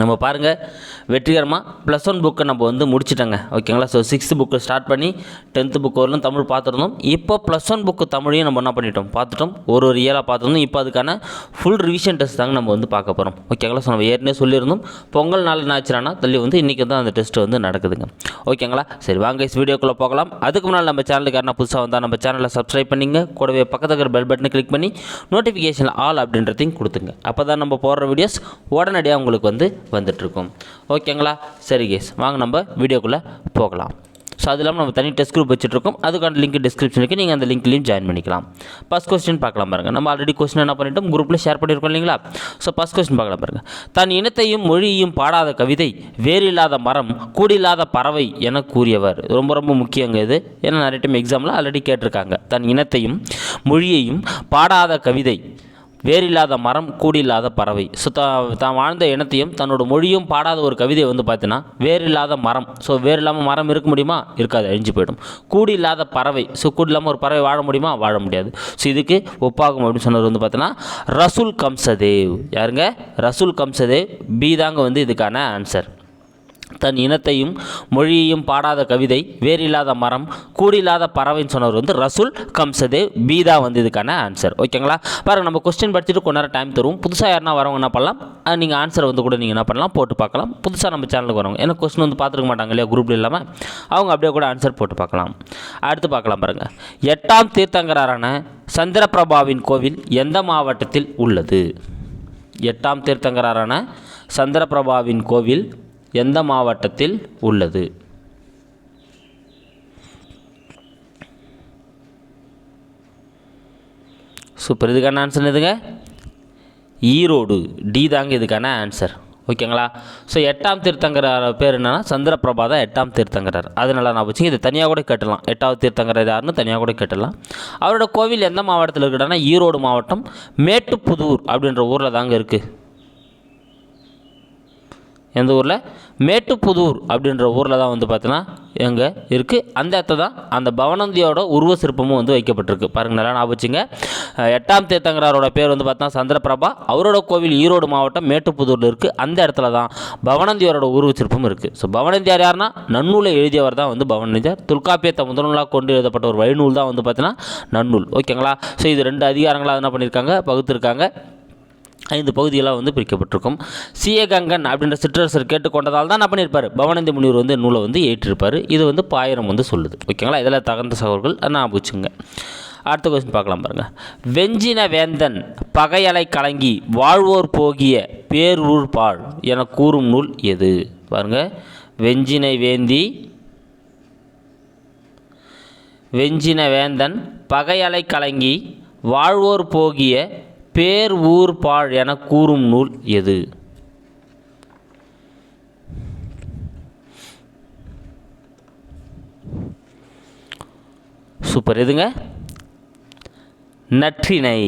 நம்ம பாருங்கள் வெற்றிகரமாக ப்ளஸ் ஒன் புக்கை நம்ம வந்து முடிச்சிட்டோங்க. ஓகேங்களா ஸோ சிக்ஸ்த்து புக்கு ஸ்டார்ட் பண்ணி டென்த்து புக் வரலும் தமிழ் பார்த்துருந்தோம் இப்போ ப்ளஸ் ஒன் புக்கு தமிழையும் நம்ம என்ன பண்ணிட்டோம்? பார்த்துட்டோம். ஒரு ஒரு இயலாக பார்த்துருந்தோம் இப்போ அதுக்கான ஃபுல் ரிவிஷன் டெஸ்ட் தாங்க நம்ம வந்து பார்க்க போகிறோம் ஓகேங்களா ஸோ நம்ம ஏற்கனவே சொல்லியிருந்தோம். பொங்கல் நாள் என்ன ஆச்சுன்னா தள்ளி வந்து இன்றைக்கி வந்து அந்த டெஸ்ட் வந்து நடக்குதுங்க. ஓகேங்களா சரி வாங்க இஸ் வீடியோக்குள்ளே போகலாம். அதுக்கு முன்னால் நம்ம சேனலுக்கு யாரா புதுசாக வந்தால் நம்ம சேனலை சப்ஸ்கிரைப் பண்ணிங்க. கூடவே பக்கத்தில் இருக்கிற பெல் பட்டனை கிளிக் பண்ணி நோட்டிஃபிகேஷன் ஆல் அப்படின்றதையும் கொடுத்துங்க அப்போ தான் நம்ம போடுற வீடியோஸ் உடனடியாக உங்களுக்கு வந்து வந்துட்டுருக்கும். ஓகேங்களா? சரி கேஸ் வாங்க நம்ம வீடியோக்குள்ளே போகலாம். ஸோ அது இல்லாமல் நம்ம தனி டெஸ்ட் குரூப் வச்சுட்ருக்கோம் அதுக்கான லிங்க் டிஸ்கிரிப்ஷனுக்கு நீங்கள் அந்த லிங்க்லையும் ஜாயின் பண்ணிக்கலாம். ஃபஸ்ட் கொஸ்டின் பார்க்கலாம் பாருங்கள் நம்ம ஆல்ரெடி கொஸ்டின் என்ன பண்ணிட்டோம்? குரூப்பில் ஷேர் பண்ணியிருக்கோம் இல்லைங்களா? ஸோ ஃபஸ்ட் கொஸ்டின் பார்க்கலாம் பாருங்கள் தன் இனத்தையும் மொழியையும் பாடாத கவிதை வேறில்லாத மரம் கூடில்லாத பறவை என கூறியவர். ரொம்ப ரொம்ப முக்கியங்க இது. ஏன்னா நிறைய டைம் எக்ஸாமில் ஆல்ரெடி கேட்டிருக்காங்க. தன் இனத்தையும் மொழியையும் பாடாத கவிதை வேறில்லாத மரம் கூடில்லாத பறவை. ஸோ தா தான் வாழ்ந்த இனத்தையும் தன்னோட மொழியும் பாடாத ஒரு கவிதை வந்து பார்த்தீங்கன்னா வேறில்லாத மரம். ஸோ வேறு இல்லாமல் மரம் இருக்க முடியுமா? இருக்காது அழிஞ்சு போயிடும். கூடி இல்லாத பறவை. ஸோ கூடி இல்லாமல் ஒரு பறவை வாழ முடியுமா? வாழ முடியாது. ஸோ இதுக்கு ஒப்பாகும் அப்படின்னு சொன்னது வந்து பார்த்தீங்கன்னா ரசூல் கம்சதேவ். யாருங்க? ரசூல் கம்சதேவ். பி தாங்க வந்து இதுக்கான ஆன்சர் தன் இனத்தையும் மொழியையும் பாடாத கவிதை வேறில்லாத மரம் கூடில்லாத பறவைன்னு சொன்னவர் வந்து ரசூல் கம்சதேவ் பீதா வந்து இதுக்கான ஆன்சர் ஓகேங்களா பாருங்க நம்ம கொஸ்டின் படிச்சுட்டு கொஞ்ச நேரம் டைம் தருவோம். புதுசாக யாருனா வரவங்க என்ன பண்ணலாம்? நீங்கள் ஆன்சர் வந்து கூட நீங்கள் என்ன பண்ணலாம்? போட்டு பார்க்கலாம். புதுசாக நம்ம சேனலுக்கு வரவங்க. ஏன்னா கொஸ்டின் வந்து பார்த்துருக்க மாட்டாங்க இல்லையா? குரூப்பில் இல்லாமல் அவங்க அப்படியே கூட ஆன்சர் போட்டு பார்க்கலாம். அடுத்து பார்க்கலாம் பாருங்கள் எட்டாம் தீர்த்தங்கரான சந்திரபிரபாவின் கோவில் எந்த மாவட்டத்தில் உள்ளது? எட்டாம் தீர்த்தங்கரான சந்திரபிரபாவின் கோவில் எந்த மாவட்டத்தில் உள்ளது? சூப்பர். இதுக்கான ஆன்சர் எதுங்க? ஈரோடு. டி தாங்க இதுக்கான ஆன்சர் ஓகேங்களா? ஸோ எட்டாம் தீர்த்தங்கரார் பேர் என்னென்னா சந்திரபிரபா தான் எட்டாம் தீர்த்தங்கரார். அதனால நான் வச்சுங்க இது தனியாக கூட கேட்டலாம். எட்டாவது தீர்த்தங்கரார் யாருன்னு தனியாக கூட கேட்டலாம். அவரோட கோவில் எந்த மாவட்டத்தில் இருக்குன்னா ஈரோடு மாவட்டம் மேட்டுப்புதூர் அப்படின்ற ஊரில் தாங்க இருக்குது எந்த ஊரில்? மேட்டுப்புதூர் அப்படின்ற ஊரில் தான் வந்து பார்த்தீங்கன்னா எங்கே? இருக்குது அந்த இடத்த தான் அந்த பவனந்தியோட உருவ சிற்பமும் வந்து வைக்கப்பட்டிருக்கு. பாருங்க நல்லா ஞாபகம் வச்சுங்க. எட்டாம் தீர்த்தங்கராரோட பேர் வந்து பார்த்தா சந்திரபிரபா. அவரோட கோவில் ஈரோடு மாவட்டம் மேட்டுப்புதூரில் இருக்குது அந்த இடத்துல தான் பவனந்தியாரோட உருவ சிற்பம் இருக்குது ஸோ பவனந்தியார் யாருன்னா? நன்னூலை எழுதியவர் தான் வந்து பவனந்தியார். தொல்காப்பியத்தை முதல்நூலாக கொண்டு எழுதப்பட்ட ஒரு வழிநூல் தான் வந்து பார்த்தீங்கன்னா நன்னூல். ஓகேங்களா? ஸோ இது ரெண்டு அதிகாரங்களாக என்ன பண்ணியிருக்காங்க? பகுத்திருக்காங்க. ஐந்து பகுதிகளாக வந்து பிரிக்கப்பட்டிருக்கும். சியகங்கன் அப்படின்ற சிற்றரசர் கேட்டுக்கொண்டதால் தான் என்ன பண்ணியிருப்பார்? பவனந்தி முனிவர் வந்து நூலை வந்து ஏற்றிருப்பார். இது வந்து பாயிரம் வந்து சொல்லுது. ஓகேங்களா? இதில் தகுந்த சகோதர்கள் நான் வச்சுங்க அடுத்த கொஸ்டின் பார்க்கலாம் பாருங்கள் வெஞ்சின வேந்தன் பகையலை கலங்கி வாழ்வோர் போகிய பேரூர் பால் என கூறும் நூல் எது? பாருங்கள் வெஞ்சினை வேந்தி வெஞ்சின வேந்தன் பகையலை கலங்கி வாழ்வோர் போகிய பேர் ஊர் பாழ் என கூறும் நூல் எது? சூப்பர். எதுங்க? நற்றினை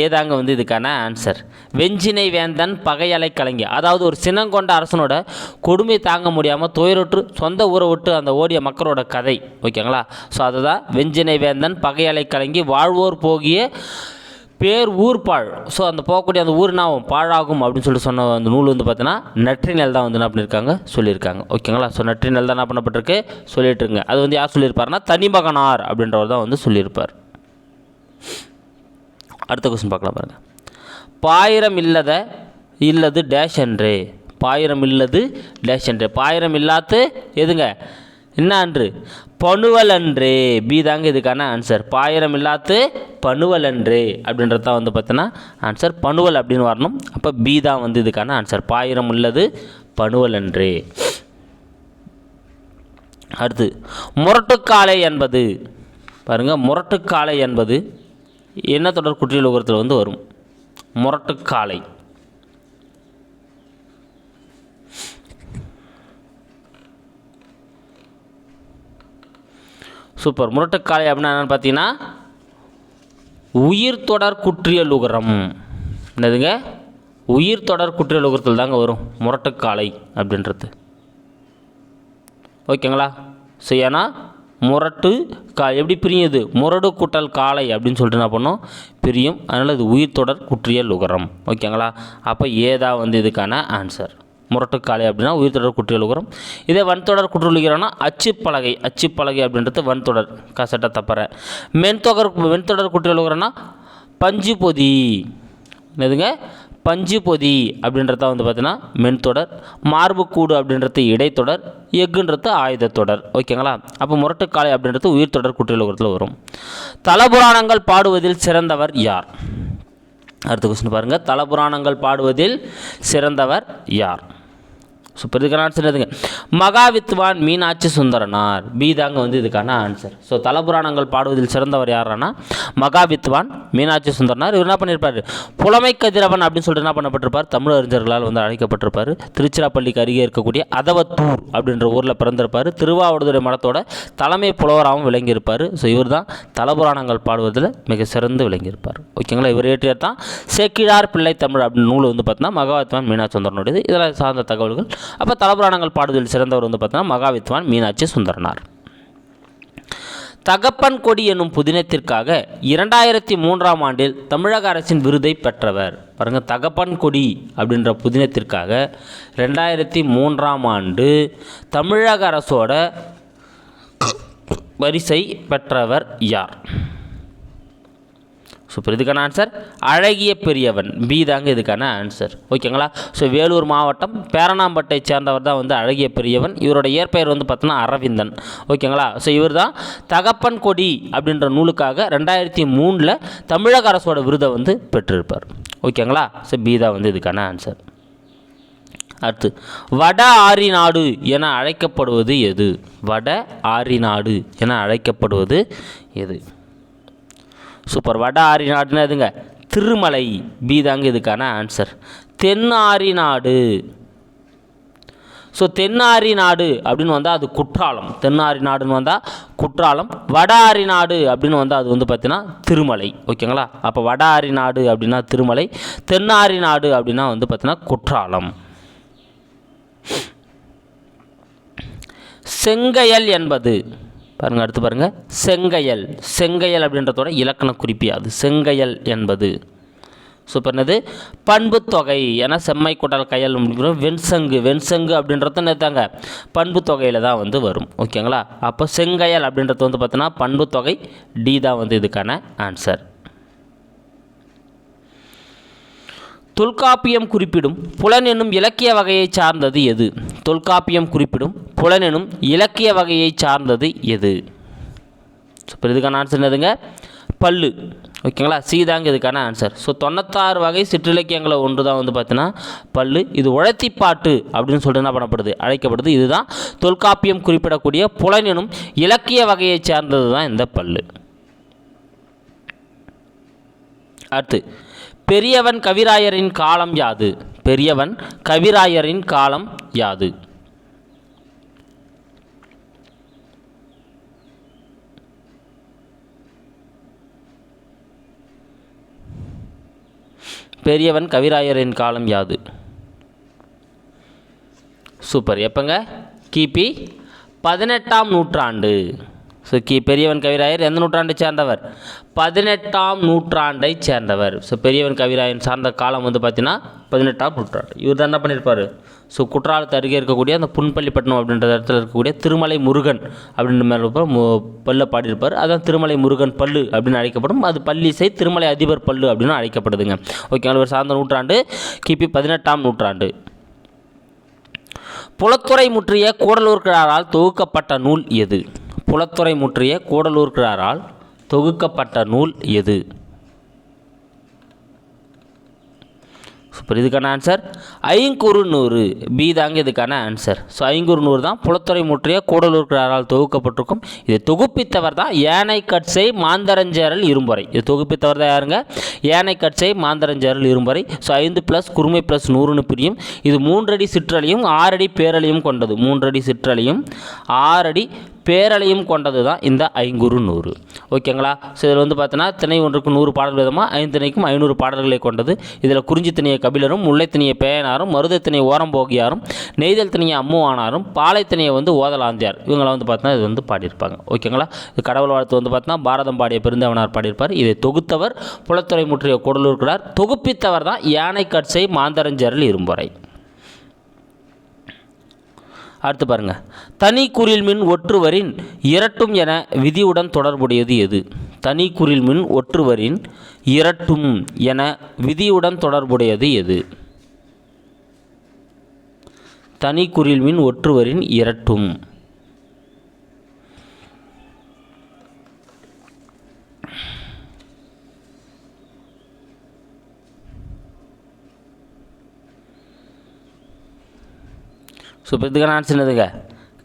ஏதாங்க வந்து இதுக்கான ஆன்சர் வெஞ்சினை வேந்தன் பகையலை கலங்கி அதாவது ஒரு சினங்கொண்ட அரசனோட கொடுமை தாங்க முடியாமல் துயரொற்று சொந்த ஊரை விட்டு அந்த ஓடிய மக்களோட கதை. ஓகேங்களா? ஸோ அதுதான் வெஞ்சினை வேந்தன் பகையலை கலங்கி வாழ்வோர் போகிய பேர் ஊர் பாழ். ஸோ அந்த போகக்கூடிய அந்த ஊர் நான் பாழாகும் அப்படின்னு சொல்லிட்டு சொன்ன அந்த நூல் வந்து பார்த்தீங்கன்னா நற்றினல் தான் வந்து என்ன பண்ணியிருக்காங்க? சொல்லியிருக்காங்க. ஓகேங்களா ஸோ நற்றினல் தான் என்ன பண்ணப்பட்டிருக்கு? சொல்லிட்டுருங்க. அது வந்து யார் சொல்லியிருப்பாருன்னா தனிமகனார் அப்படின்றவர் தான் வந்து சொல்லியிருப்பார். அடுத்த கொஸ்டின் பார்க்கலாம் பாருங்கள் பாயிரம் இல்லத இல்லது டேஷ் என்று. பாயிரம் இல்லது டேஷ் என்று. பாயிரம் இல்லாத்து எதுங்க? என்ன அன்று? பணுவல் அன்றே பி தாங்க இதுக்கான ஆன்சர் பாயிரம் இல்லாத்து பணுவல் அன்றே அப்படின்றது தான் வந்து பார்த்தீங்கன்னா ஆன்சர் பணுவல் அப்படின்னு வரணும். அப்போ பி தான் வந்து இதுக்கான ஆன்சர் பாயிரம் உள்ளது பணுவல் அன்றே அடுத்து முரட்டுக்காலை என்பது. பாருங்கள் முரட்டுக்காலை என்பது என்ன தொடர் குற்றியலுகரத்தில் வந்து வரும்? முரட்டுக்காலை. சூப்பர். முரட்டுக்காலை அப்படின்னா என்னென்னு பார்த்தீங்கன்னா உயிர் தொடர் குற்றியலுகரம் என்னதுங்க? உயிர் தொடர் குற்றியலுகரத்தில் தாங்க வரும் முரட்டுக்காலை அப்படின்றது. ஓகேங்களா? ஸோ ஏன்னா முரட்டு கா எப்படி பிரியுது? முரடு குட்டல் காலை அப்படின்னு சொல்லிட்டு என்ன பண்ணோம்? பிரியும். அதனால் இது உயிர் தொடர் குற்றியல் உகரம் ஓகேங்களா? அப்போ ஏதா வந்து இதுக்கான ஆன்சர் முரட்டுக்காலை அப்படின்னா உயிர்த்தொடர் குற்றியல் உகரம். இதே வன்தொடர் குற்றுலுகிறோன்னா அச்சுப்பலகை. அச்சுப்பலகை அப்படின்றது வன்தொடர் கசட்ட தப்பற. மென்தொகர் மென்தொடர் குற்றியல் உகரம்னா பஞ்சு பொதி என்னதுங்க? பஞ்சு பொதி அப்படின்றத வந்து பார்த்தீங்கன்னா மென்தொடர் மார்புக்கூடு அப்படின்றது இடைத்தொடர் எஃகுன்றது ஆயுதத்தொடர். ஓகேங்களா? அப்போ முரட்டுக்காலை அப்படின்றது உயிர் தொடர் வரும். தலபுராணங்கள் பாடுவதில் சிறந்தவர் யார்? அடுத்த கொஸ்டின் பாருங்கள் தலபுராணங்கள் பாடுவதில் சிறந்தவர் யார்? சூப்பர் இதுக்கான ஆன்சர் எதுங்க மகாவித்வான் மீனாட்சி சுந்தரனார். பி தாங்க வந்து இதுக்கான ஆன்சர் ஸோ தலபுராணங்கள் பாடுவதில் சிறந்தவர் யாரானா மகாவித்வான் மீனாட்சி சுந்தரனார். இவர் என்ன பண்ணியிருப்பார் புலமை கதிரவன் அப்படின்னு சொல்லிட்டு என்ன பண்ணப்பட்டிருப்பார்? தமிழ் அறிஞர்களால் வந்து அழைக்கப்பட்டிருப்பார். திருச்சிராப்பள்ளிக்கு அருகே இருக்கக்கூடிய அதவத்தூர் அப்படின்ற ஊரில் பிறந்திருப்பார். திருவாவடுதுறை மடத்தோட தலைமை புலவராகவும் விளங்கியிருப்பார். ஸோ இவர் தான் தலபுராணங்கள் பாடுவதில் மிக சிறந்து விளங்கியிருப்பார். ஓகேங்களா? இவர் ஏற்றியர் தான் சேக்கிழார் பிள்ளை தமிழ் அப்படின்னு நூல் வந்து பார்த்தீங்கன்னா மகாவித்வான் மீனாட்சி சுந்தரனுடையது. இதில் சார்ந்த தகவல்கள். அப்போ தலபுராணங்கள் பாடுவதில் சிறந்தவர் வந்து பார்த்தீங்கன்னா மகாவித்வான் மீனாட்சி சுந்தரனார். தகப்பன் கொடி என்னும் புதினத்திற்காக இரண்டாயிரத்தி மூன்றாம் ஆண்டில் தமிழக அரசின் விருதை பெற்றவர். பாருங்கள் தகப்பன் கொடி அப்படின்ற புதினத்திற்காக ரெண்டாயிரத்தி மூன்றாம் ஆண்டு தமிழக அரசோட வரிசை பெற்றவர் யார்? சூப்பர் இதுக்கான ஆன்சர் அழகிய பெரியவன். பி தாங்க இதுக்கான ஆன்சர் ஓகேங்களா ஸோ வேலூர் மாவட்டம் பேரணாம்பட்டை சேர்ந்தவர் தான் வந்து அழகிய பெரியவன். இவரோட இயற்பெயர் வந்து பார்த்தோன்னா அரவிந்தன். ஓகேங்களா ஸோ இவர் தான் தகப்பன் கொடி அப்படின்ற நூலுக்காக ரெண்டாயிரத்தி மூணில் தமிழக அரசோட விருதை வந்து பெற்றிருப்பார். ஓகேங்களா ஸோ பி தான் வந்து இதுக்கான ஆன்சர் அடுத்து வட ஆரி நாடு என அழைக்கப்படுவது எது? வட ஆரி நாடு என அழைக்கப்படுவது எது? சூப்பர். வட ஆரி நாடுனா எதுங்க? திருமலை. பி தாங்க இதுக்கான ஆன்சர் தென்னாரி நாடு. ஸோ தென்னாரி நாடு அப்படின்னு வந்தால் அது குற்றாலம். தென்னாரி நாடுன்னு வந்தால் குற்றாலம். வட ஆரி நாடு அப்படின்னு வந்தால் அது வந்து பார்த்தீங்கன்னா திருமலை. ஓகேங்களா? அப்போ வட ஆரி நாடு அப்படின்னா திருமலை. தென்னாரி நாடு அப்படின்னா வந்து பார்த்தீங்கன்னா குற்றாலம். செங்கையல் என்பது. பாருங்கள் அடுத்து பாருங்கள் செங்கையல். செங்கையல் அப்படின்றதோட இலக்கண குறிப்பி அது செங்கையல் என்பது. சூப்பர் என்னது? பண்புத்தொகை ஏன்னா செம்மை குடல் கையல் அப்படிங்கிறோம். வெண்சங்கு. வெண்சங்கு அப்படின்றது என்னதாங்க பண்பு தொகையில் தான் வந்து வரும். ஓகேங்களா? அப்போ செங்கையல் அப்படின்றது வந்து பார்த்தோன்னா பண்புத்தொகை டி தான் வந்து இதுக்கான ஆன்சர் தொல்காப்பியம் குறிப்பிடும் புலன் எனும் இலக்கிய வகையை சார்ந்தது எது? தொல்காப்பியம் குறிப்பிடும் புலன் எனும் இலக்கிய வகையை சார்ந்தது எது? இப்போ இதுக்கான ஆன்சர் என்னதுங்க? பல்லு. ஓகேங்களா? சி தாங்க இதுக்கான ஆன்சர் ஸோ தொண்ணூத்தாறு வகை சிற்றிலக்கியங்களை ஒன்று தான் வந்து பார்த்தீங்கன்னா பல்லு. இது உழைத்திப்பாட்டு அப்படின்னு சொல்லிட்டு என்ன பண்ணப்படுது? அழைக்கப்படுது. இதுதான் தொல்காப்பியம் குறிப்பிடக்கூடிய புலன் எனும் இலக்கிய வகையை சார்ந்தது தான் இந்த பல்லு. அடுத்து பெரியவன் கவிராயரின் காலம் யாது? பெரியவன் கவிராயரின் காலம் யாது? பெரியவன் கவிராயரின் காலம் யாது? சூப்பர். எப்போங்க? கிபி பதினெட்டாம் நூற்றாண்டு. ஸோ கி பெரியவன் கவிராயர் எந்த நூற்றாண்டை சேர்ந்தவர்? பதினெட்டாம் நூற்றாண்டை சேர்ந்தவர். ஸோ பெரியவன் கவிராயன் சார்ந்த காலம் வந்து பார்த்தீங்கன்னா பதினெட்டாம் நூற்றாண்டு. இவர் தான் என்ன பண்ணியிருப்பார்? ஸோ குற்றாலத்து அருகே இருக்கக்கூடிய அந்த புன்பள்ளிப்பட்டினம் அப்படின்ற இடத்துல இருக்கக்கூடிய திருமலை முருகன் அப்படின்ற மாதிரி மு பல்ல பாடியிருப்பார். அதான் திருமலை முருகன் பல்லு அப்படின்னு அழைக்கப்படும். அது பள்ளிசை திருமலை அதிபர் பல்லு அப்படின்னு அழைக்கப்படுதுங்க. ஓகே இவர் சார்ந்த நூற்றாண்டு கிபி பதினெட்டாம் நூற்றாண்டு. புலத்துறை முற்றிய கூடலூர் கிழாரால் தொகுக்கப்பட்ட நூல் எது? புலத்துறை முற்றிய கூடலூர்கிறாரால் தொகுக்கப்பட்ட நூல் எது? சூப்பர். இதுக்கான ஆன்சர் ஐங்குறு நூறு பி தாங்க இதுக்கான ஆன்சர் ஸோ ஐங்குறு நூறு தான் புலத்துறை முற்றிய கூடலூர்கிறாரால் தொகுக்கப்பட்டிருக்கும். இது தொகுப்பித்தவர் தான் ஏனை கட்சை மாந்தரஞ்சேரல் இரும்பறை. இது தொகுப்பித்தவர் தான் யாருங்க? ஏனை கட்சை மாந்தரஞ்சேரல் இரும்பறை. ஸோ ஐந்து ப்ளஸ் குறுமை ப்ளஸ் நூறுன்னு பிரியும். இது மூன்றடி சிற்றலையும் ஆறடி பேரலையும் கொண்டது. மூன்றடி சிற்றலையும் ஆறடி பேரலையும் கொண்டது தான் இந்த ஐங்குறு நூறு. ஓகேங்களா? ஸோ இதில் வந்து பார்த்தோன்னா திணை ஒன்றுக்கு நூறு பாடல் விதமாக ஐந்திணைக்கும் ஐநூறு பாடல்களை கொண்டது. இதில் குறிஞ்சி திணையை கபிலரும் முல்லை பேயனாரும் மருத ஓரம் போகியாரும் நெய்தல் திணையை அம்முவானாரும் பாலை திணைய வந்து ஓதலாந்தியார். இவங்களை வந்து பார்த்தோன்னா இது வந்து பாடியிருப்பாங்க. ஓகேங்களா? இது கடவுள் வாழ்த்து வந்து பார்த்தோன்னா பாரதம் பாடிய பெருந்தவனார் பாடியிருப்பார். இதை தொகுத்தவர் புலத்துறை முற்றிய கொடுலூர்கிறார் தொகுப்பித்தவர் தான் யானை கட்சை மாந்தரஞ்சரில் இரும்பொறை. அடுத்து பாருங்கள் தனி குரில் மின் ஒற்றுவரின் இரட்டும் என விதியுடன் தொடர்புடையது எது? தனி குரில் மின் ஒற்றுவரின் இரட்டும் என விதியுடன் தொடர்புடையது எது? தனி குரில் மின் ஒற்றுவரின் இரட்டும். ஸோ இப்போ இதுக்கான ஆன்சர் என்னதுங்க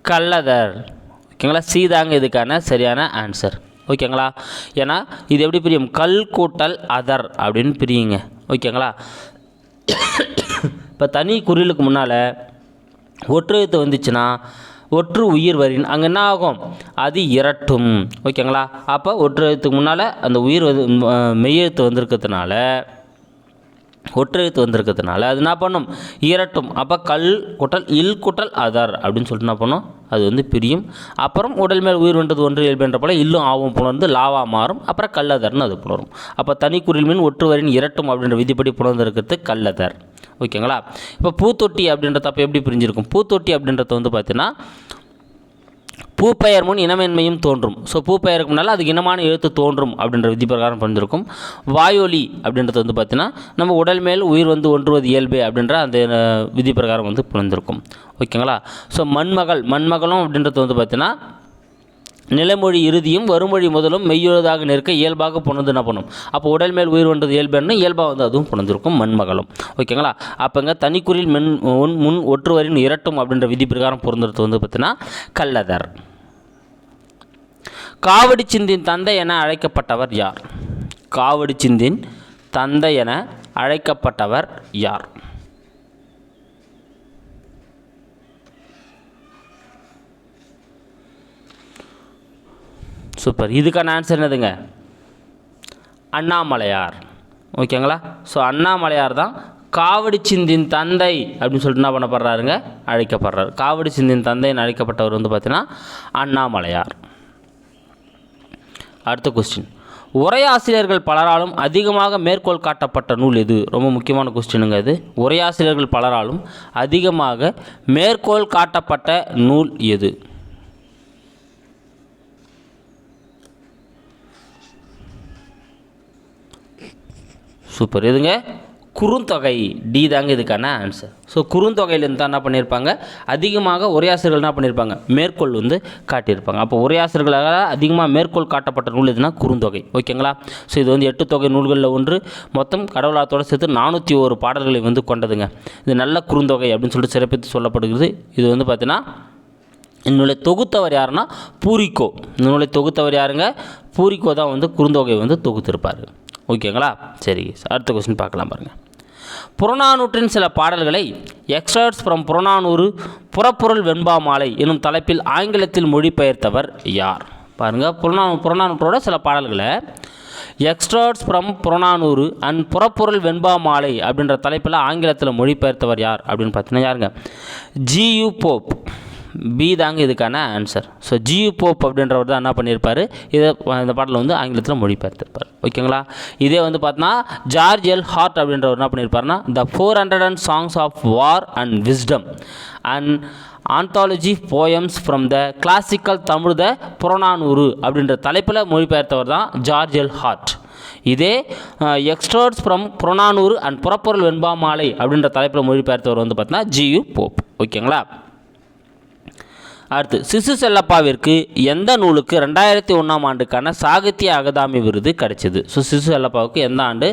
கல்லதர் ஓகேங்களா? சீதாங்க இதுக்கான சரியான ஆன்சர் ஓகேங்களா? ஏன்னா இது எப்படி பிரியும்? கல் கூட்டல் அதர் அப்படின்னு பிரியுங்க. ஓகேங்களா? இப்போ தனி குறிலுக்கு முன்னால் ஒற்று எழுத்து வந்துச்சுன்னா ஒற்று உயிர் வரின் அங்கே என்ன ஆகும்? அது இரட்டும். ஓகேங்களா? அப்போ ஒற்று எழுத்துக்கு முன்னால் அந்த உயிர் வந்து மெய்யெழுத்து வந்திருக்கிறதுனால ஒற்றெழுத்து வந்திருக்கிறதுனால அது என்ன பண்ணும்? இரட்டும். அப்போ கல் குட்டல் இல் குட்டல் அதர் அப்படின்னு சொல்லிட்டு என்ன பண்ணும்? அது வந்து பிரியும். அப்புறம் உடல் மேல் உயிர் வென்றது ஒன்று இயல்புன்ற போல இல்லும் ஆவும் புணர்ந்து லாவா மாறும். அப்புறம் கல்லதர்னு அது புணரும். அப்போ தனி குரில் மீன் ஒற்றுவரின் இரட்டும் அப்படின்ற விதிப்படி புணர்ந்திருக்கிறது கல்லதர். ஓகேங்களா? இப்போ பூத்தொட்டி அப்படின்றத அப்போ எப்படி பிரிஞ்சிருக்கும்? பூத்தொட்டி அப்படின்றத வந்து பார்த்தீங்கன்னா பூப்பெயர் முன் இனமென்மையும் தோன்றும். ஸோ பூப்பெயருக்கு முன்னால் அதுக்கு இனமான எழுத்து தோன்றும் அப்படின்ற விதி பிரகாரம் பிறந்திருக்கும் வாயொலி அப்படின்றது வந்து பார்த்தீங்கன்னா நம்ம உடல் மேல் உயிர் வந்து ஒன்றுவது இயல்பு அப்படின்ற அந்த விதி பிரகாரம் வந்து பிறந்திருக்கும் ஓகேங்களா? ஸோ மண்மகள் மண்மகளும் அப்படின்றது வந்து பார்த்தீங்கன்னா நிலமொழி இறுதியும் வருமொழி முதலும் மெய்யுறதாக நிற்க இயல்பாக புணர்ந்து என்ன பண்ணும்? அப்போ உடல் மேல் உயிர் ஒன்றது இயல்புன்னு இயல்பாக வந்து அதுவும் புணர்ந்திருக்கும் மண்மகளும். ஓகேங்களா? அப்போங்க தனிக்குறில் மென் முன் முன் ஒற்றுவரின் இரட்டும் அப்படின்ற விதி பிரகாரம் பொருந்துறது வந்து பார்த்தீங்கன்னா கல்லதர் காவடி சிந்தின் தந்தை என அழைக்கப்பட்டவர் யார்? காவடி சிந்தின் தந்தை என அழைக்கப்பட்டவர் யார்? சூப்பர். இதுக்கான ஆன்சர் என்னதுங்க? அண்ணாமலையார். ஓகேங்களா? ஸோ அண்ணாமலையார் தான் காவடி சிந்தின் தந்தை அப்படின்னு சொல்லிட்டு என்ன பண்ணப்படுறாருங்க? அழைக்கப்படுறாரு. காவடி சிந்தின் தந்தைன்னு அழைக்கப்பட்டவர் வந்து பார்த்தீங்கன்னா அண்ணாமலையார். அடுத்த கொஸ்டின் உரையாசிரியர்கள் பலராலும் அதிகமாக மேற்கோள் காட்டப்பட்ட நூல் எது? ரொம்ப முக்கியமான கொஸ்டினுங்க அது உரையாசிரியர்கள் பலராலும் அதிகமாக மேற்கோள் காட்டப்பட்ட நூல் எது? சூப்பர். எதுங்க? குறுந்தொகை டி தாங்க இதுக்கான ஆன்சர் ஸோ குறுந்தொகையிலேருந்து தான் என்ன பண்ணியிருப்பாங்க அதிகமாக உரையாசிரியர்கள் என்ன பண்ணியிருப்பாங்க மேற்கோள் வந்து காட்டியிருப்பாங்க. அப்போ உரையாசிரியர்களாக அதிகமாக மேற்கோள் காட்டப்பட்ட நூல் எதுனா குறுந்தொகை. ஓகேங்களா? ஸோ இது வந்து எட்டு தொகை நூல்களில் ஒன்று. மொத்தம் கடவுளாத்தோடு சேர்த்து நானூற்றி ஒரு பாடல்களை வந்து கொண்டதுங்க. இது நல்ல குறுந்தொகை அப்படின்னு சொல்லிட்டு சிறப்பித்து சொல்லப்படுகிறது. இது வந்து பார்த்தீங்கன்னா இந்நூலை தொகுத்தவர் யாருன்னா? பூரிக்கோ. இந்த நூலை தொகுத்தவர் யாருங்க? பூரிக்கோ தான் வந்து குறுந்தொகை வந்து தொகுத்திருப்பார். ஓகேங்களா? சரி அடுத்த கொஸ்டின் பார்க்கலாம் பாருங்கள் புறநானூற்றின் சில பாடல்களை எக்ஸ்ட்ராட்ஸ் ஃப்ரம் புறநானூறு புறப்பொருள் வெண்பா மாலை எனும் தலைப்பில் ஆங்கிலத்தில் மொழிபெயர்த்தவர் யார்? பாருங்கள் புறநா புறநானூற்றோட சில பாடல்களை எக்ஸ்ட்ராட்ஸ் ஃப்ரம் புறநானூறு அண்ட் புறப்பொருள் வெண்பா மாலை அப்படின்ற தலைப்பில் ஆங்கிலத்தில் மொழிபெயர்த்தவர் யார் அப்படின்னு பார்த்தீங்கன்னா யாருங்க? ஜியு போப் பி தாங்க இதுக்கான ஆன்சர் ஸோ ஜியு போப் அப்படின்றவர் தான் என்ன பண்ணியிருப்பார்? இதை இந்த பாட்டில் வந்து ஆங்கிலத்தில் மொழிபெயர்த்திருப்பார். ஓகேங்களா? இதே வந்து பார்த்தோன்னா ஜார்ஜ் எல் ஹார்ட் அப்படின்றவர் என்ன பண்ணியிருப்பாருன்னா the four hundred and songs of war and wisdom and anthology poems from the classical Tamil the Purananuru அப்படின்ற தலைப்பில் மொழிபெயர்த்தவர் தான் ஜார்ஜ் எல் ஹார்ட் இதே எக்ஸ்ட்ரோட்ஸ் ஃப்ரம் புறநானூறு அண்ட் புறப்பொருள் வெண்பா மாலை அப்படின்ற தலைப்பில் மொழிபெயர்த்தவர் வந்து பார்த்தீங்கன்னா ஜியு போப் ஓகேங்களா? அடுத்து சிசு செல்லப்பாவிற்கு எந்த நூலுக்கு ரெண்டாயிரத்தி ஒன்றாம் ஆண்டுக்கான சாகித்ய அகதாமி விருது கிடைச்சிது? ஸோ சிசு செல்லப்பாவுக்கு எந்த ஆண்டு?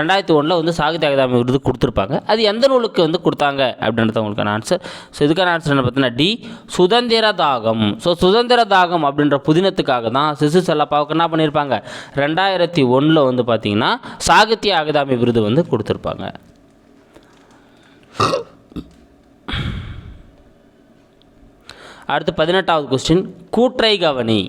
ரெண்டாயிரத்தி ஒன்றில் வந்து சாகித்ய அகதாமி விருது கொடுத்துருப்பாங்க. அது எந்த நூலுக்கு வந்து கொடுத்தாங்க? அப்படின்றது உங்களுக்கான ஆன்சர் ஸோ இதுக்கான ஆன்சர் என்ன பார்த்தீங்கன்னா டி சுதந்திர தாகம். ஸோ சுதந்திர தாகம் அப்படின்ற புதினத்துக்காக தான் சிசு செல்லப்பாவுக்கு என்ன பண்ணியிருப்பாங்க? ரெண்டாயிரத்தி ஒன்றில் வந்து பார்த்தீங்கன்னா சாகித்ய அகதாமி விருது வந்து கொடுத்துருப்பாங்க. அடுத்து பதினெட்டாவது கொஸ்டின் கூற்றை கவனி.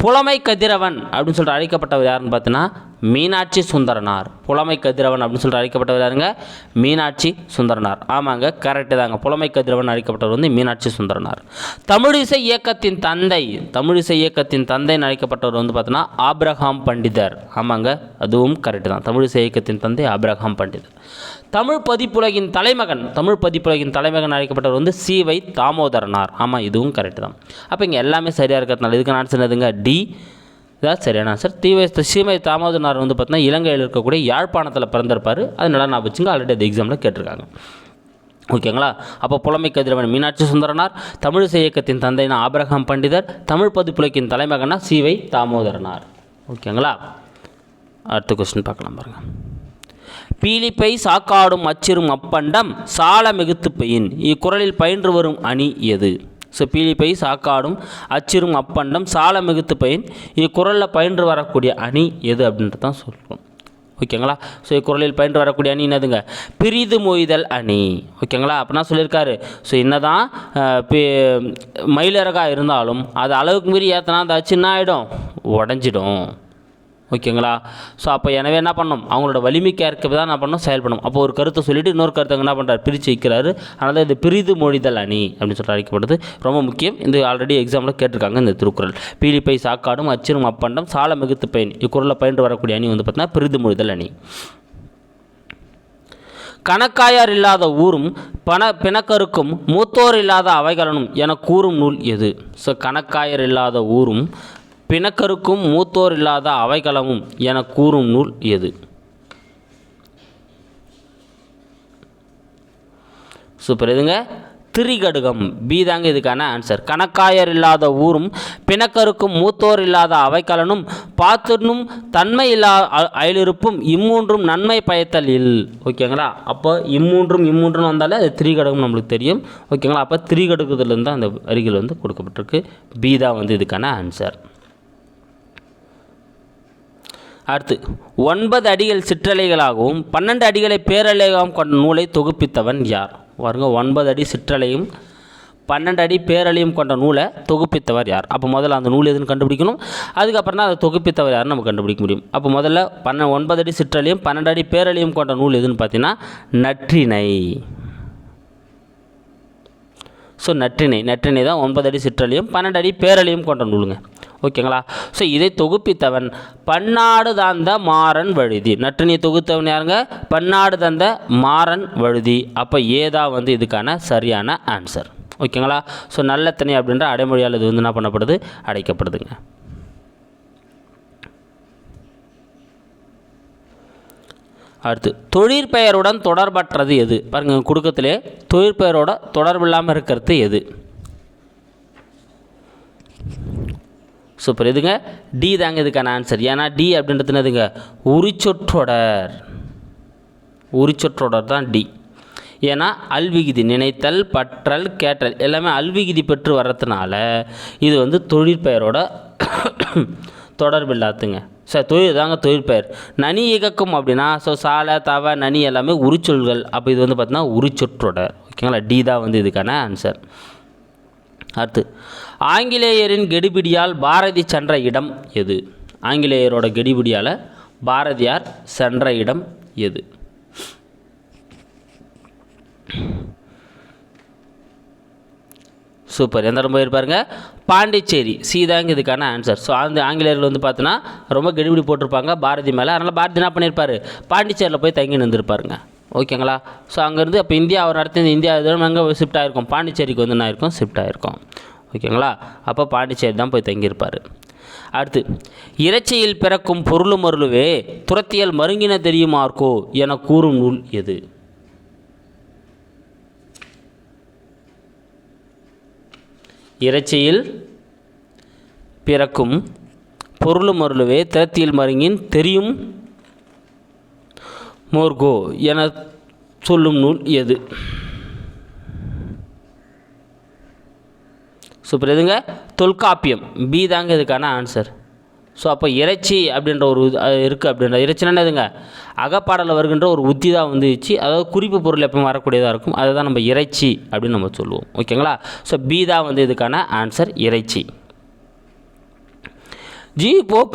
புலமை கதிரவன் அப்படின்னு சொல்லிட்டு அழைக்கப்பட்டவர் யாருன்னு பார்த்தீங்கன்னா மீனாட்சி சுந்தரனார். புலமை கதிரவன் அப்படின்னு சொல்லிட்டு அழைக்கப்பட்டவர் யாருங்க? மீனாட்சி சுந்தரனார். ஆமாங்க கரெக்டு தாங்க. புலமை கதிரவன் அழைக்கப்பட்டவர் வந்து மீனாட்சி சுந்தரனார். தமிழிசை இயக்கத்தின் தந்தை தமிழிசை இயக்கத்தின் தந்தைன்னு அழைக்கப்பட்டவர் வந்து பார்த்தோன்னா ஆப்ரஹாம் பண்டிதர். ஆமாங்க அதுவும் கரெக்டு தான். தமிழிசை இயக்கத்தின் தந்தை ஆப்ரஹாம் பண்டிதர். தமிழ் பதிப்புலகின் தலைமகன் தமிழ் பதிப்புலகின் தலைமகன் அழைக்கப்பட்டவர் வந்து சி வை தாமோதரனார். ஆமாம் இதுவும் கரெக்டு தான். அப்போ இங்கே எல்லாமே சரியாக இருக்கிறதுனால இதுக்கு நான் சொன்னதுங்க டி இதான் சரியான ஆன்சர் தீவை சீமை தாமோதரனார் வந்து பார்த்தீங்கன்னா இலங்கையில் இருக்கக்கூடிய யாழ்ப்பாணத்தில் பிறந்திருப்பார். அதனால நான் வச்சுங்க. ஆல்ரெடி அது எக்ஸாமில் கேட்டிருக்காங்க. ஓகேங்களா? அப்போ புலமை கதிரவன் மீனாட்சி சுந்தரனார் தமிழிசை இயக்கத்தின் தந்தைனா ஆபிரகாம் பண்டிதர் தமிழ் பதிப்புலக்கின் தலைமகனா சிவை தாமோதரனார். ஓகேங்களா? அடுத்த கொஸ்டின் பார்க்கலாம் பாருங்கள் பீலிப்பை சாக்காடும் அச்சிரும் அப்பண்டம் சால மிகுத்து பெயின் இக்குறளில் பயின்று வரும் அணி எது? ஸோ பீலிப்பை சாக்காடும் அச்சிரும் அப்பண்டம் சால மிகுத்து பயன். இக்குறளில் பயின்று வரக்கூடிய அணி எது அப்படின்றது தான் சொல்கிறோம் ஓகேங்களா? ஸோ குரலில் பயின்று வரக்கூடிய அணி என்னதுங்க? பிரிது மொய்தல் அணி. ஓகேங்களா? அப்படின்னா சொல்லியிருக்காரு ஸோ என்னதான் தான் பி- இருந்தாலும் அது அளவுக்கு மீறி ஏற்றினா அந்த அச்சு என்ன ஆகிடும் உடஞ்சிடும். ஓகேங்களா? ஸோ அப்போ எனவே என்ன பண்ணணும் அவங்களோட வலிமைக்கு ஏற்க தான் என்ன பண்ணணும் செயல்படணும். அப்போ ஒரு கருத்தை சொல்லிட்டு இன்னொரு கருத்தை என்ன பண்ணுறாரு பிரித்து வைக்கிறாரு. அதனால் இது பிரிது மொழிதல் அணி அப்படின்னு சொல்லிட்டு அழைக்கப்படுது. ரொம்ப முக்கியம். இந்த ஆல்ரெடி எக்ஸாமில் கேட்டிருக்காங்க இந்த திருக்குறள். பீலிப்பை சாக்காடும் அச்சிரும் அப்பண்டம் சால மிகுத்து பயன். இக்குறளில் பயின்று வரக்கூடிய அணி வந்து பார்த்தீங்கன்னா பிரிது மொழிதல் அணி. கணக்காயார் இல்லாத ஊரும் பண பிணக்கருக்கும் மூத்தோர் இல்லாத அவைகளனும் என கூறும் நூல் எது? ஸோ கணக்காயர் இல்லாத ஊரும் பிணக்கருக்கும் மூத்தோர் இல்லாத அவைகளமும் என கூறும் நூல் எது? சூப்பர். எதுங்க? திரிகடுகம். பி தாங்க இதுக்கான ஆன்சர் கணக்காயர் இல்லாத ஊரும் பிணக்கருக்கும் மூத்தோர் இல்லாத அவைக்கலனும் பாத்துனும் தன்மை இல்லா அ- அயலிருப்பும் இம்மூன்றும் நன்மை பயத்தல் இல். ஓகேங்களா? அப்போ இம்மூன்றும் இம்மூன்றும் வந்தாலே அது திரிகடுகம் நம்மளுக்கு தெரியும். ஓகேங்களா? அப்போ திரிகடுகத்துலேருந்து அந்த அருகில் வந்து கொடுக்கப்பட்டிருக்கு. பி தான் வந்து இதுக்கான ஆன்சர் அடுத்து ஒன்பது அடிகள் சிற்றலைகளாகவும் பன்னெண்டு அடிகளை பேரலையாகவும் கொண்ட நூலை தொகுப்பித்தவன் யார்? பாருங்க ஒன்பது அடி சிற்றலையும் பன்னெண்டு அடி பேரலையும் கொண்ட நூலை தொகுப்பித்தவர் யார்? அப்போ முதல்ல அந்த நூல் எதுன்னு கண்டுபிடிக்கணும். அதுக்கப்புறம் தான் அதை தொகுப்பித்தவர் யாருன்னு நம்ம கண்டுபிடிக்க முடியும். அப்போ முதல்ல பன்ன ஒன்பது அடி சிற்றலையும் பன்னெண்டு அடி பேரலையும் கொண்ட நூல் எதுன்னு பார்த்தீங்கன்னா நற்றிணை. ஸோ நற்றிணை நற்றிணை தான் ஒன்பது அடி சிற்றலையும் பன்னெண்டு அடி பேரலையும் கொண்ட நூலுங்க. ஓகேங்களா? ஸோ இதை தொகுப்பித்தவன் பன்னாடு தாந்த மாறன் வழுதி. நற்றினை தொகுத்தவன் யாருங்க? பன்னாடு தந்த மாறன் வழுதி. அப்போ ஏதா வந்து இதுக்கான சரியான ஆன்சர் ஓகேங்களா? ஸோ நல்லத்தனை அப்படின்ற அடைமொழியால் இது வந்து என்ன பண்ணப்படுது? அடைக்கப்படுதுங்க. அடுத்து தொழிற்பெயருடன் தொடர்பற்றது எது? பாருங்க குடுக்கத்திலே தொழிற்பெயரோட தொடர்பு இல்லாமல் இருக்கிறது எது? சூப்பர். எதுங்க? டி தாங்க இதுக்கான ஆன்சர் ஏன்னா டி அப்படின்றது என்னதுங்க உரிச்சொற்றொடர். உரிச்சொற்றொடர் தான் டி. ஏன்னா அல்விகுதி நினைத்தல் பற்றல் கேட்டல் எல்லாமே அல்விகுதி பெற்று வர்றதுனால இது வந்து தொழிற்பெயரோட தொடர்பு இல்லாதுங்க சார் தொழில் தாங்க தொழிற்பெயர் நனி இயக்கம் அப்படின்னா ஸோ சாலை தவ நனி எல்லாமே உரிச்சொல்கள். அப்போ இது வந்து பார்த்தீங்கன்னா உரிச்சொற்றொடர் ஓகேங்களா? டி தான் வந்து இதுக்கான ஆன்சர் அடுத்து ஆங்கிலேயரின் கெடிபிடியால் பாரதி சென்ற இடம் எது? ஆங்கிலேயரோட கெடிபிடியால் பாரதியார் சென்ற இடம் எது? சூப்பர். எந்த இடம் போயிருப்பாருங்க? பாண்டிச்சேரி. சீதாங்க இதுக்கான ஆன்சர் ஸோ அந்த ஆங்கிலேயர்கள் வந்து பார்த்தோன்னா ரொம்ப கெடுபிடி போட்டிருப்பாங்க பாரதி மேலே. அதனால் பாரதி என்ன பண்ணியிருப்பார் பாண்டிச்சேரியில் போய் தங்கி நின்றுருப்பாருங்க. ஓகேங்களா ஸோ அங்கேருந்து அப்போ இந்தியா அவர் நடத்தி இந்த இந்தியா அங்கே ஷிஃப்ட் ஆகிருக்கும் பாண்டிச்சேரிக்கு வந்து என்ன இருக்கும் ஷிஃப்ட் ஆகிருக்கும் ஓகேங்களா அப்போ பாண்டிச்சேரி தான் போய் தங்கியிருப்பார். அடுத்து இறைச்சியில் பிறக்கும் பொருளும் அருளுவே துரத்தியல் மருங்கின தெரியுமார்க்கோ என கூறும் நூல் எது? இறைச்சியில் பிறக்கும் பொருளும் அருளுவே. திறத்தியல் மருங்கின் தெரியும் மோர்கோ என சொல்லும் நூல் எது? சூப்பர் எதுங்க? தொல்காப்பியம். பி தாங்க இதுக்கான ஆன்சர் ஸோ அப்போ இறைச்சி அப்படின்ற ஒரு இருக்குது அப்படின்ற இறைச்சினா என்னதுங்க? அகப்பாடலில் வருகின்ற ஒரு உத்தி தான் வந்துச்சு அதாவது குறிப்பு பொருள் எப்பவும் வரக்கூடியதாக இருக்கும். அதை தான் நம்ம இறைச்சி அப்படின்னு நம்ம சொல்லுவோம். ஓகேங்களா? ஸோ பி தான் வந்து இதுக்கான ஆன்சர் இறைச்சி. ஜி போப்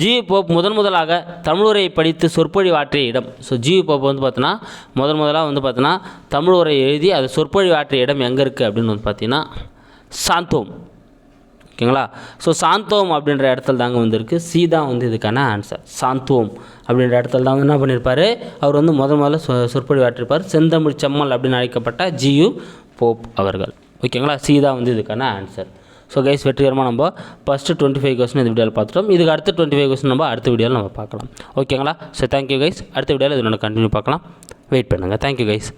ஜி போப் முதன் முதலாக தமிழுரை படித்து சொற்பொழிவாற்றிய இடம். ஸோ ஜி போப் வந்து பார்த்தோன்னா முதன் முதலாக வந்து பார்த்தோன்னா தமிழ் உரை எழுதி அது சொற்பொழிவாற்றிய இடம் எங்கே இருக்குது அப்படின்னு வந்து பார்த்தீங்கன்னா சாந்தோம். ஓகேங்களா? ஸோ சாந்தோம் அப்படின்ற இடத்துல தாங்க வந்திருக்கு. சி தான் வந்து இதுக்கான ஆன்சர் சாந்தோம் அப்படின்ற இடத்துல தான் வந்து என்ன பண்ணியிருப்பார் அவர் வந்து முதல் முதல்ல சொ சொற்பொழிவு ஆற்றிருப்பார். செந்தமிழ் செம்மல் அப்படின்னு அழைக்கப்பட்ட ஜியு போப் அவர்கள். ஓகேங்களா? சி தான் வந்து இதுக்கான ஆன்சர் ஸோ கைஸ் வெற்றிகரமாக நம்ம ஃபஸ்ட்டு டுவெண்ட்டி ஃபைவ் கொஸ்டின் இந்த வீடியோவில் பார்த்துட்டோம். இதுக்கு அடுத்த டுவெண்ட்டி ஃபைவ் கொஸ்டின் நம்ம அடுத்த வீடியோவில் நம்ம பார்க்கலாம். ஓகேங்களா? ஸோ தேங்க்யூ கைஸ் அடுத்த வீடியோவில் இதோட கண்டினியூ பார்க்கலாம். வெயிட் பண்ணுங்கள் தேங்க்யூ கைஸ்